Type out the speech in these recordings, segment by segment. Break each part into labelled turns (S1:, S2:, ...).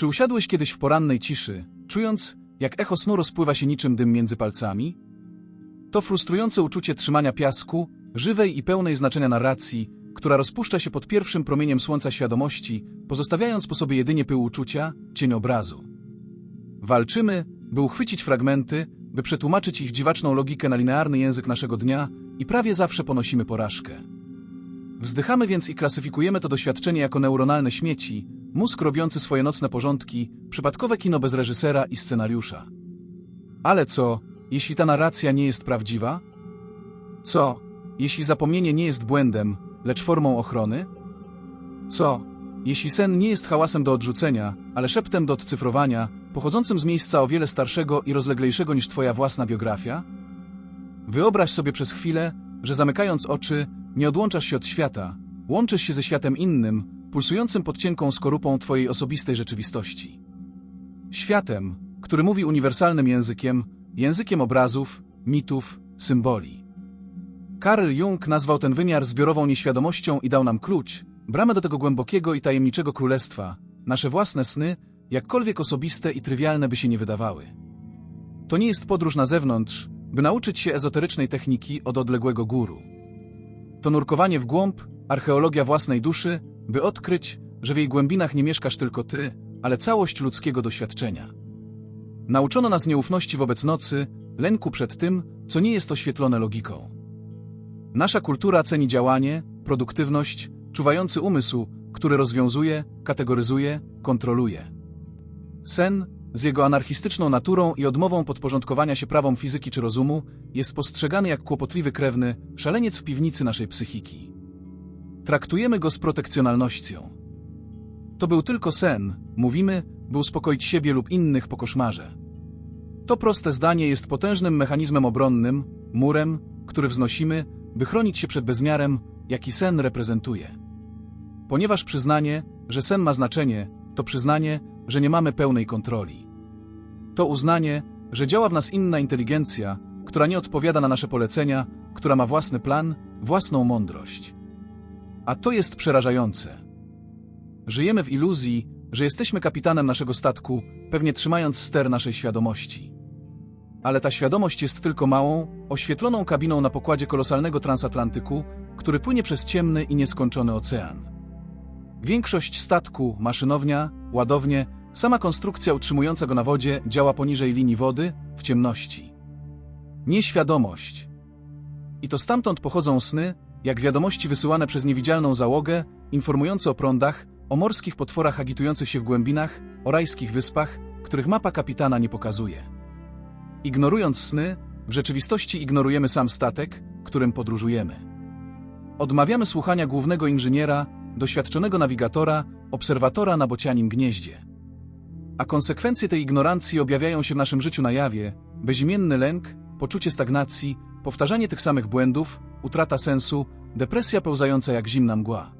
S1: Czy usiadłeś kiedyś w porannej ciszy, czując, jak echo snu rozpływa się niczym dym między palcami? To frustrujące uczucie trzymania piasku, żywej i pełnej znaczenia narracji, która rozpuszcza się pod pierwszym promieniem słońca świadomości, pozostawiając po sobie jedynie pył uczucia, cień obrazu. Walczymy, by uchwycić fragmenty, by przetłumaczyć ich dziwaczną logikę na linearny język naszego dnia i prawie zawsze ponosimy porażkę. Wzdychamy więc i klasyfikujemy to doświadczenie jako neuronalne śmieci, mózg robiący swoje nocne porządki, przypadkowe kino bez reżysera i scenariusza. Ale co, jeśli ta narracja nie jest prawdziwa? Co, jeśli zapomnienie nie jest błędem, lecz formą ochrony? Co, jeśli sen nie jest hałasem do odrzucenia, ale szeptem do odcyfrowania, pochodzącym z miejsca o wiele starszego i rozleglejszego niż twoja własna biografia? Wyobraź sobie przez chwilę, że zamykając oczy, nie odłączasz się od świata, łączysz się ze światem innym, pulsującym pod cienką skorupą twojej osobistej rzeczywistości. Światem, który mówi uniwersalnym językiem, językiem obrazów, mitów, symboli. Karl Jung nazwał ten wymiar zbiorową nieświadomością i dał nam klucz, bramę do tego głębokiego i tajemniczego królestwa, nasze własne sny, jakkolwiek osobiste i trywialne by się nie wydawały. To nie jest podróż na zewnątrz, by nauczyć się ezoterycznej techniki od odległego guru. To nurkowanie w głąb, archeologia własnej duszy, by odkryć, że w jej głębinach nie mieszkasz tylko ty, ale całość ludzkiego doświadczenia. Nauczono nas nieufności wobec nocy, lęku przed tym, co nie jest oświetlone logiką. Nasza kultura ceni działanie, produktywność, czuwający umysł, który rozwiązuje, kategoryzuje, kontroluje. Sen, z jego anarchistyczną naturą i odmową podporządkowania się prawom fizyki czy rozumu, jest postrzegany jak kłopotliwy krewny, szaleniec w piwnicy naszej psychiki. Traktujemy go z protekcjonalnością. To był tylko sen, mówimy, by uspokoić siebie lub innych po koszmarze. To proste zdanie jest potężnym mechanizmem obronnym, murem, który wznosimy, by chronić się przed bezmiarem, jaki sen reprezentuje. Ponieważ przyznanie, że sen ma znaczenie, to przyznanie, że nie mamy pełnej kontroli. To uznanie, że działa w nas inna inteligencja, która nie odpowiada na nasze polecenia, która ma własny plan, własną mądrość. A to jest przerażające. Żyjemy w iluzji, że jesteśmy kapitanem naszego statku, pewnie trzymając ster naszej świadomości. Ale ta świadomość jest tylko małą, oświetloną kabiną na pokładzie kolosalnego transatlantyku, który płynie przez ciemny i nieskończony ocean. Większość statku, maszynownia, ładownie, sama konstrukcja utrzymująca go na wodzie działa poniżej linii wody, w ciemności. Nieświadomość. I to stamtąd pochodzą sny, jak wiadomości wysyłane przez niewidzialną załogę, informujące o prądach, o morskich potworach agitujących się w głębinach, o rajskich wyspach, których mapa kapitana nie pokazuje. Ignorując sny, w rzeczywistości ignorujemy sam statek, którym podróżujemy. Odmawiamy słuchania głównego inżyniera, doświadczonego nawigatora, obserwatora na bocianim gnieździe. A konsekwencje tej ignorancji objawiają się w naszym życiu na jawie, bezimienny lęk, poczucie stagnacji, powtarzanie tych samych błędów, utrata sensu, depresja pełzająca jak zimna mgła.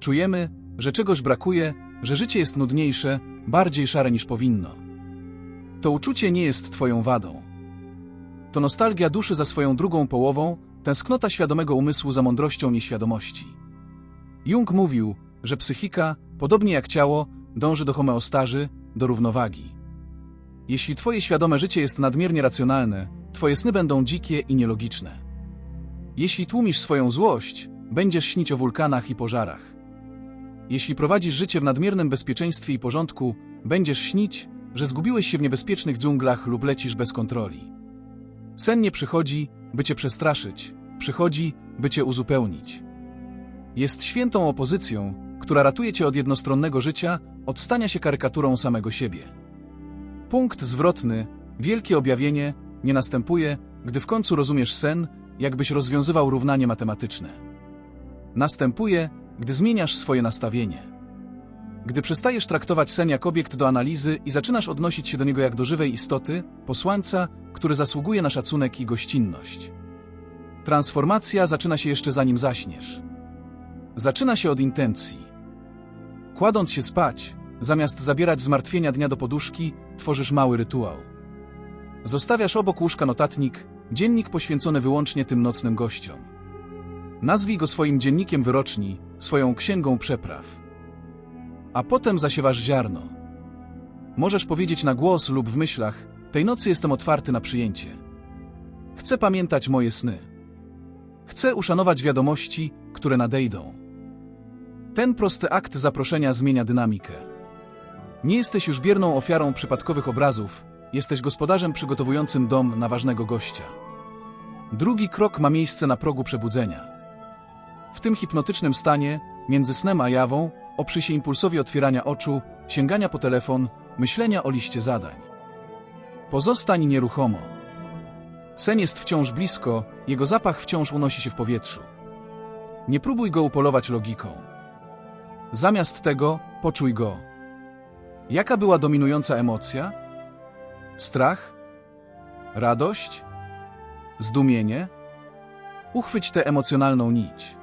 S1: Czujemy, że czegoś brakuje, że życie jest nudniejsze, bardziej szare niż powinno. To uczucie nie jest twoją wadą. To nostalgia duszy za swoją drugą połową, tęsknota świadomego umysłu za mądrością nieświadomości. Jung mówił, że psychika, podobnie jak ciało, dąży do homeostazy, do równowagi. Jeśli twoje świadome życie jest nadmiernie racjonalne, twoje sny będą dzikie i nielogiczne. Jeśli tłumisz swoją złość, będziesz śnić o wulkanach i pożarach. Jeśli prowadzisz życie w nadmiernym bezpieczeństwie i porządku, będziesz śnić, że zgubiłeś się w niebezpiecznych dżunglach lub lecisz bez kontroli. Sen nie przychodzi, by cię przestraszyć, przychodzi, by cię uzupełnić. Jest świętą opozycją, która ratuje cię od jednostronnego życia, od stania się karykaturą samego siebie. Punkt zwrotny, wielkie objawienie, nie następuje, gdy w końcu rozumiesz sen, jakbyś rozwiązywał równanie matematyczne. Następuje, gdy zmieniasz swoje nastawienie. Gdy przestajesz traktować sen jak obiekt do analizy i zaczynasz odnosić się do niego jak do żywej istoty, posłańca, który zasługuje na szacunek i gościnność. Transformacja zaczyna się jeszcze zanim zaśniesz. Zaczyna się od intencji. Kładąc się spać, zamiast zabierać zmartwienia dnia do poduszki, tworzysz mały rytuał. Zostawiasz obok łóżka notatnik, dziennik poświęcony wyłącznie tym nocnym gościom. Nazwij go swoim dziennikiem wyroczni, swoją księgą przepraw. A potem zasiewasz ziarno. możesz powiedzieć na głos lub w myślach, tej nocy jestem otwarty na przyjęcie. Chcę pamiętać moje sny. Chcę uszanować wiadomości, które nadejdą. Ten prosty akt zaproszenia zmienia dynamikę. Nie jesteś już bierną ofiarą przypadkowych obrazów, jesteś gospodarzem przygotowującym dom na ważnego gościa. Drugi krok ma miejsce na progu przebudzenia. W tym hipnotycznym stanie, między snem a jawą, oprzyj się impulsowi otwierania oczu, sięgania po telefon, myślenia o liście zadań. Pozostań nieruchomo. Sen jest wciąż blisko, jego zapach wciąż unosi się w powietrzu. Nie próbuj go upolować logiką. Zamiast tego, poczuj go. Jaka była dominująca emocja? Strach? Radość? Zdumienie? Uchwyć tę emocjonalną nić.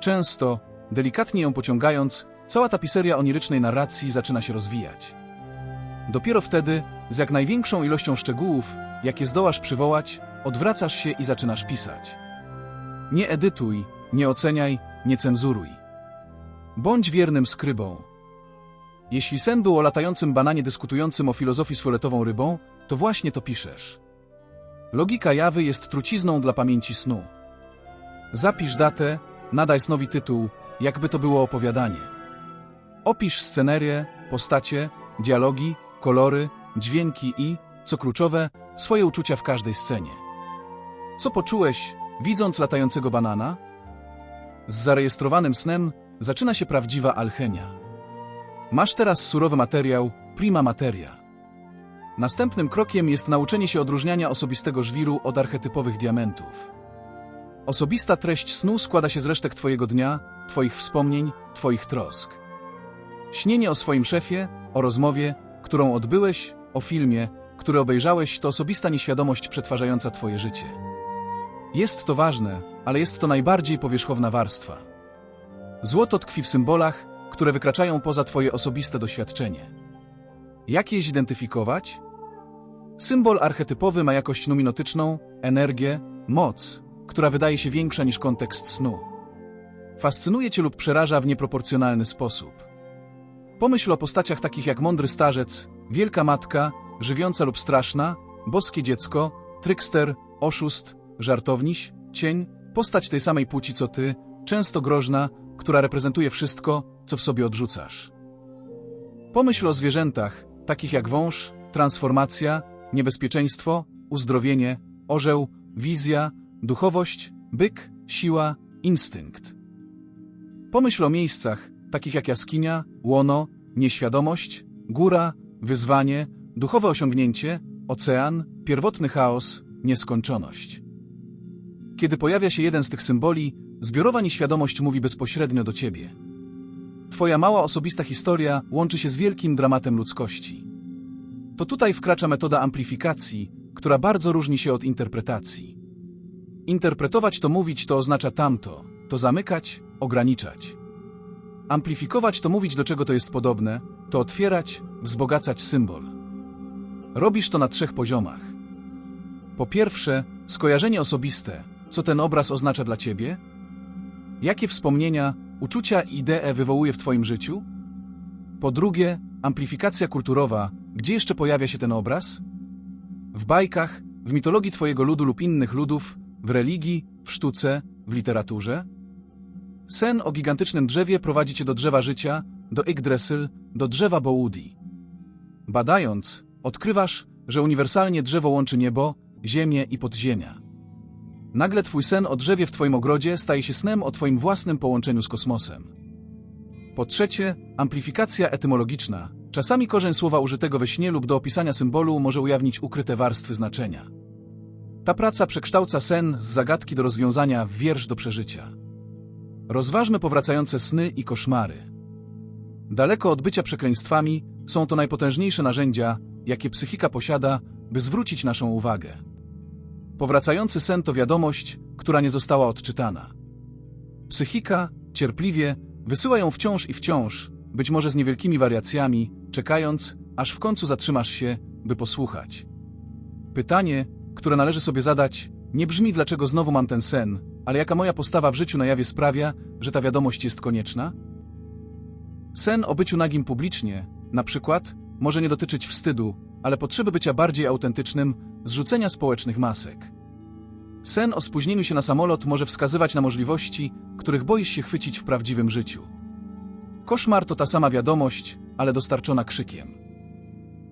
S1: Często, delikatnie ją pociągając, cała tapiseria onirycznej narracji zaczyna się rozwijać. Dopiero wtedy, z jak największą ilością szczegółów, jakie zdołasz przywołać, odwracasz się i zaczynasz pisać. Nie edytuj, nie oceniaj, nie cenzuruj. Bądź wiernym skrybą. Jeśli sen był o latającym bananie dyskutującym o filozofii z fioletową rybą, to właśnie to piszesz. Logika jawy jest trucizną dla pamięci snu. Zapisz datę, nadaj snowi tytuł, jakby to było opowiadanie. Opisz scenerię, postacie, dialogi, kolory, dźwięki i, co kluczowe, swoje uczucia w każdej scenie. Co poczułeś, widząc latającego banana? Z zarejestrowanym snem zaczyna się prawdziwa alchemia. Masz teraz surowy materiał, prima materia. Następnym krokiem jest nauczenie się odróżniania osobistego żwiru od archetypowych diamentów. Osobista treść snu składa się z resztek Twojego dnia, Twoich wspomnień, Twoich trosk. Śnienie o swoim szefie, o rozmowie, którą odbyłeś, o filmie, który obejrzałeś, to osobista nieświadomość przetwarzająca Twoje życie. Jest to ważne, ale jest to najbardziej powierzchowna warstwa. Złoto tkwi w symbolach, które wykraczają poza Twoje osobiste doświadczenie. Jak je zidentyfikować? Symbol archetypowy ma jakość numinotyczną, energię, moc, która wydaje się większa niż kontekst snu. Fascynuje Cię lub przeraża w nieproporcjonalny sposób. Pomyśl o postaciach takich jak mądry starzec, wielka matka, żywiąca lub straszna, boskie dziecko, trykster, oszust, żartowniś, cień, postać tej samej płci co ty, często groźna, która reprezentuje wszystko, co w sobie odrzucasz. Pomyśl o zwierzętach, takich jak wąż, transformacja, niebezpieczeństwo, uzdrowienie, orzeł, wizja, duchowość, byk, siła, instynkt. Pomyśl o miejscach, takich jak jaskinia, łono, nieświadomość, góra, wyzwanie, duchowe osiągnięcie, ocean, pierwotny chaos, nieskończoność. Kiedy pojawia się jeden z tych symboli, zbiorowa nieświadomość mówi bezpośrednio do ciebie. Twoja mała osobista historia łączy się z wielkim dramatem ludzkości. To tutaj wkracza metoda amplifikacji, która bardzo różni się od interpretacji. Interpretować to mówić to oznacza tamto, to zamykać, ograniczać. Amplifikować to mówić do czego to jest podobne, to otwierać, wzbogacać symbol. Robisz to na trzech poziomach. Po pierwsze, skojarzenie osobiste, co ten obraz oznacza dla ciebie? Jakie wspomnienia, uczucia i idee wywołuje w twoim życiu? Po drugie, amplifikacja kulturowa, gdzie jeszcze pojawia się ten obraz? W bajkach, w mitologii twojego ludu lub innych ludów, w religii, w sztuce, w literaturze? Sen o gigantycznym drzewie prowadzi cię do drzewa życia, do Yggdrasil, do drzewa Boudi. Badając, odkrywasz, że uniwersalnie drzewo łączy niebo, ziemię i podziemia. Nagle twój sen o drzewie w twoim ogrodzie staje się snem o twoim własnym połączeniu z kosmosem. Po trzecie, amplifikacja etymologiczna. Czasami korzeń słowa użytego we śnie lub do opisania symbolu może ujawnić ukryte warstwy znaczenia. Ta praca przekształca sen z zagadki do rozwiązania w wiersz do przeżycia. Rozważmy powracające sny i koszmary. Daleko od bycia przekleństwami, są to najpotężniejsze narzędzia, jakie psychika posiada, by zwrócić naszą uwagę. Powracający sen to wiadomość, która nie została odczytana. Psychika, cierpliwie, wysyła ją wciąż i wciąż, być może z niewielkimi wariacjami, czekając, aż w końcu zatrzymasz się, by posłuchać. Pytanie, które należy sobie zadać, nie brzmi dlaczego znowu mam ten sen, ale jaka moja postawa w życiu na jawie sprawia, że ta wiadomość jest konieczna? Sen o byciu nagim publicznie, na przykład, może nie dotyczyć wstydu, ale potrzeby bycia bardziej autentycznym, zrzucenia społecznych masek. Sen o spóźnieniu się na samolot może wskazywać na możliwości, których boisz się chwycić w prawdziwym życiu. Koszmar to ta sama wiadomość, ale dostarczona krzykiem.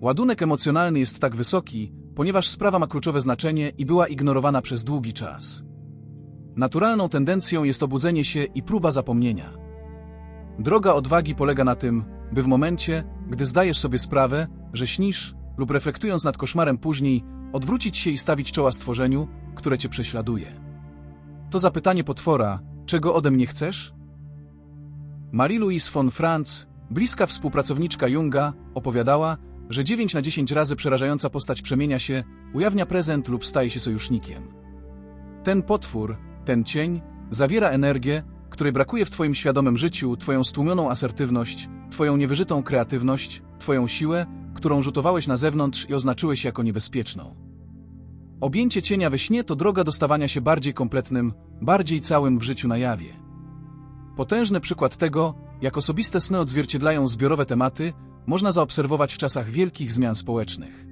S1: Ładunek emocjonalny jest tak wysoki, ponieważ sprawa ma kluczowe znaczenie i była ignorowana przez długi czas. Naturalną tendencją jest obudzenie się i próba zapomnienia. Droga odwagi polega na tym, by w momencie, gdy zdajesz sobie sprawę, że śnisz, lub reflektując nad koszmarem później, odwrócić się i stawić czoła stworzeniu, które cię prześladuje. To zapytanie potwora, czego ode mnie chcesz? Marie-Louise von Franz, bliska współpracowniczka Junga, opowiadała, że 9 na 10 razy przerażająca postać przemienia się, ujawnia prezent lub staje się sojusznikiem. Ten potwór, ten cień, zawiera energię, której brakuje w Twoim świadomym życiu, Twoją stłumioną asertywność, Twoją niewyżytą kreatywność, Twoją siłę, którą rzutowałeś na zewnątrz i oznaczyłeś jako niebezpieczną. Objęcie cienia we śnie to droga do stawania się bardziej kompletnym, bardziej całym w życiu na jawie. Potężny przykład tego, jak osobiste sny odzwierciedlają zbiorowe tematy, można zaobserwować w czasach wielkich zmian społecznych.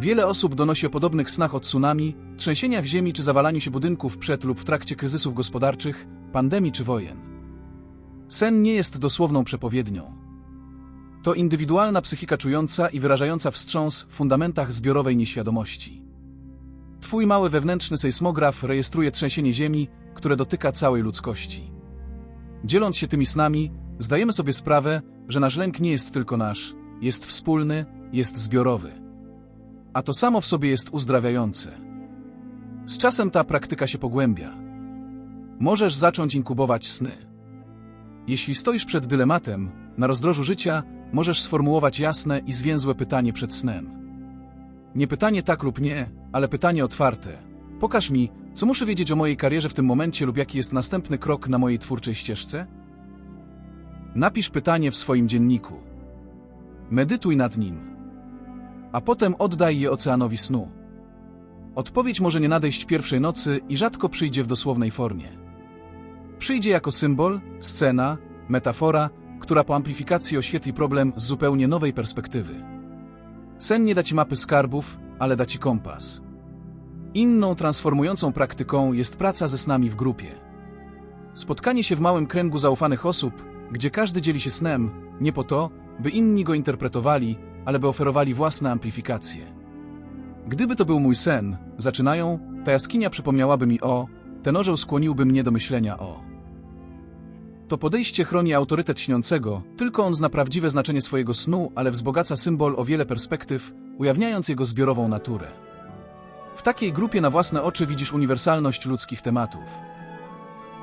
S1: Wiele osób donosi o podobnych snach o tsunami, trzęsieniach ziemi czy zawalaniu się budynków przed lub w trakcie kryzysów gospodarczych, pandemii czy wojen. Sen nie jest dosłowną przepowiednią. To indywidualna psychika czująca i wyrażająca wstrząs w fundamentach zbiorowej nieświadomości. Twój mały wewnętrzny sejsmograf rejestruje trzęsienie ziemi, które dotyka całej ludzkości. Dzieląc się tymi snami, zdajemy sobie sprawę, że nasz lęk nie jest tylko nasz, jest wspólny, jest zbiorowy. A to samo w sobie jest uzdrawiające. Z czasem ta praktyka się pogłębia. Możesz zacząć inkubować sny. Jeśli stoisz przed dylematem, na rozdrożu życia, możesz sformułować jasne i zwięzłe pytanie przed snem. Nie pytanie tak lub nie, ale pytanie otwarte. Pokaż mi, co muszę wiedzieć o mojej karierze w tym momencie lub jaki jest następny krok na mojej twórczej ścieżce? Napisz pytanie w swoim dzienniku. Medytuj nad nim. A potem oddaj je oceanowi snu. Odpowiedź może nie nadejść pierwszej nocy i rzadko przyjdzie w dosłownej formie. Przyjdzie jako symbol, scena, metafora, która po amplifikacji oświetli problem z zupełnie nowej perspektywy. Sen nie da ci mapy skarbów, ale da ci kompas. Inną transformującą praktyką jest praca ze snami w grupie. Spotkanie się w małym kręgu zaufanych osób, gdzie każdy dzieli się snem, nie po to, by inni go interpretowali, ale by oferowali własne amplifikacje. Gdyby to był mój sen, zaczynają, ta jaskinia przypomniałaby mi o, ten orzeł skłoniłby mnie do myślenia o. To podejście chroni autorytet śniącego, tylko on zna prawdziwe znaczenie swojego snu, ale wzbogaca symbol o wiele perspektyw, ujawniając jego zbiorową naturę. W takiej grupie na własne oczy widzisz uniwersalność ludzkich tematów.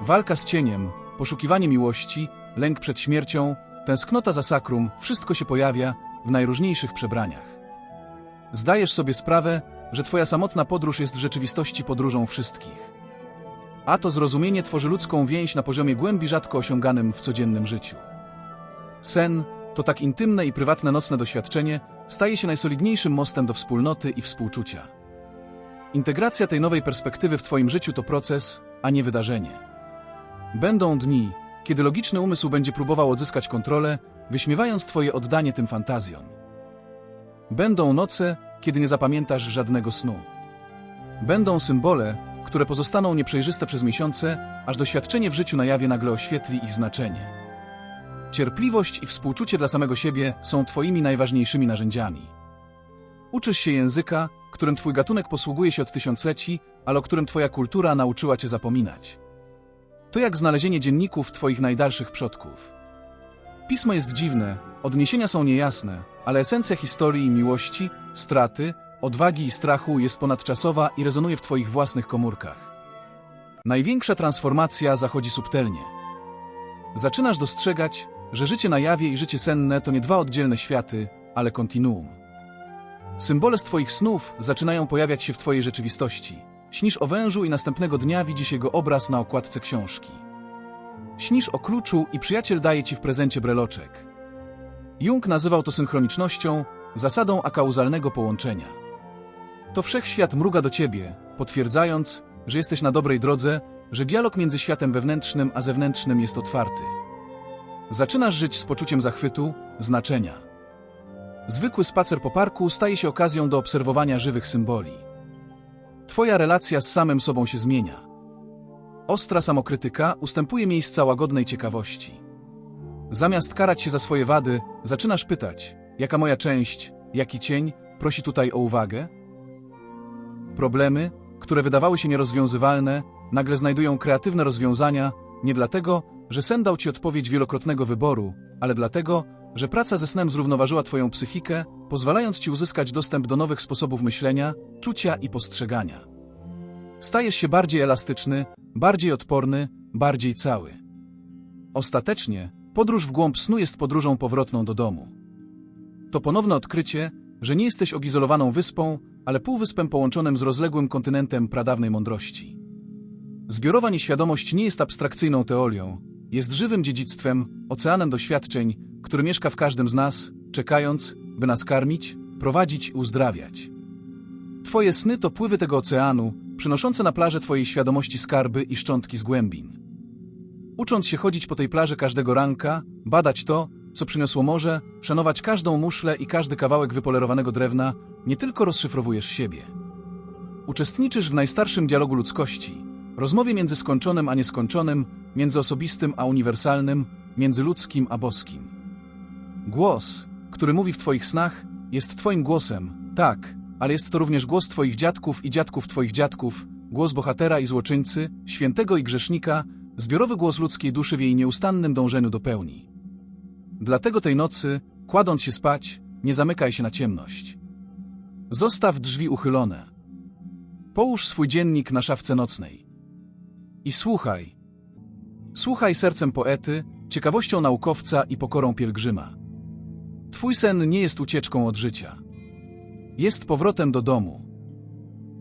S1: Walka z cieniem, poszukiwanie miłości, lęk przed śmiercią, tęsknota za sakrum, wszystko się pojawia w najróżniejszych przebraniach. Zdajesz sobie sprawę, że twoja samotna podróż jest w rzeczywistości podróżą wszystkich. A to zrozumienie tworzy ludzką więź na poziomie głębi rzadko osiąganym w codziennym życiu. Sen, to tak intymne i prywatne nocne doświadczenie, staje się najsolidniejszym mostem do wspólnoty i współczucia. Integracja tej nowej perspektywy w Twoim życiu to proces, a nie wydarzenie. Będą dni, kiedy logiczny umysł będzie próbował odzyskać kontrolę, wyśmiewając Twoje oddanie tym fantazjom. Będą noce, kiedy nie zapamiętasz żadnego snu. Będą symbole, które pozostaną nieprzejrzyste przez miesiące, aż doświadczenie w życiu na jawie nagle oświetli ich znaczenie. Cierpliwość i współczucie dla samego siebie są Twoimi najważniejszymi narzędziami. Uczysz się języka, którym Twój gatunek posługuje się od tysiącleci, ale o którym Twoja kultura nauczyła Cię zapominać. To jak znalezienie dzienników Twoich najdalszych przodków. Pismo jest dziwne, odniesienia są niejasne, ale esencja historii i miłości, straty, odwagi i strachu jest ponadczasowa i rezonuje w Twoich własnych komórkach. Największa transformacja zachodzi subtelnie. Zaczynasz dostrzegać, że życie na jawie i życie senne to nie dwa oddzielne światy, ale kontinuum. Symbole z Twoich snów zaczynają pojawiać się w Twojej rzeczywistości. Śnisz o wężu i następnego dnia widzisz jego obraz na okładce książki. Śnisz o kluczu i przyjaciel daje ci w prezencie breloczek. Jung nazywał to synchronicznością, zasadą akauzalnego połączenia. To wszechświat mruga do ciebie, potwierdzając, że jesteś na dobrej drodze, że dialog między światem wewnętrznym a zewnętrznym jest otwarty. Zaczynasz żyć z poczuciem zachwytu, znaczenia. zwykły spacer po parku staje się okazją do obserwowania żywych symboli. Twoja relacja z samym sobą się zmienia. Ostra samokrytyka ustępuje miejsca łagodnej ciekawości. Zamiast karać się za swoje wady, zaczynasz pytać, jaka moja część, jaki cień prosi tutaj o uwagę? Problemy, które wydawały się nierozwiązywalne, nagle znajdują kreatywne rozwiązania, nie dlatego, że sen dał ci odpowiedź wielokrotnego wyboru, ale dlatego, że praca ze snem zrównoważyła twoją psychikę, pozwalając ci uzyskać dostęp do nowych sposobów myślenia, czucia i postrzegania. Stajesz się bardziej elastyczny, bardziej odporny, bardziej cały. Ostatecznie, podróż w głąb snu jest podróżą powrotną do domu. To ponowne odkrycie, że nie jesteś odizolowaną wyspą, ale półwyspem połączonym z rozległym kontynentem pradawnej mądrości. Zbiorowa nieświadomość nie jest abstrakcyjną teorią, jest żywym dziedzictwem, oceanem doświadczeń, który mieszka w każdym z nas, czekając, by nas karmić, prowadzić i uzdrawiać. Twoje sny to pływy tego oceanu, przynoszące na plażę Twojej świadomości skarby i szczątki z głębin. Ucząc się chodzić po tej plaży każdego ranka, badać to, co przyniosło morze, szanować każdą muszlę i każdy kawałek wypolerowanego drewna, nie tylko rozszyfrowujesz siebie. Uczestniczysz w najstarszym dialogu ludzkości, rozmowie między skończonym a nieskończonym, między osobistym a uniwersalnym, między ludzkim a boskim. Głos, który mówi w Twoich snach, jest Twoim głosem, tak, ale jest to również głos Twoich dziadków i dziadków Twoich dziadków, głos bohatera i złoczyńcy, świętego i grzesznika, zbiorowy głos ludzkiej duszy w jej nieustannym dążeniu do pełni. Dlatego tej nocy, kładąc się spać, nie zamykaj się na ciemność. Zostaw drzwi uchylone. Połóż swój dziennik na szafce nocnej. I słuchaj. Słuchaj sercem poety, ciekawością naukowca i pokorą pielgrzyma. Twój sen nie jest ucieczką od życia. Jest powrotem do domu.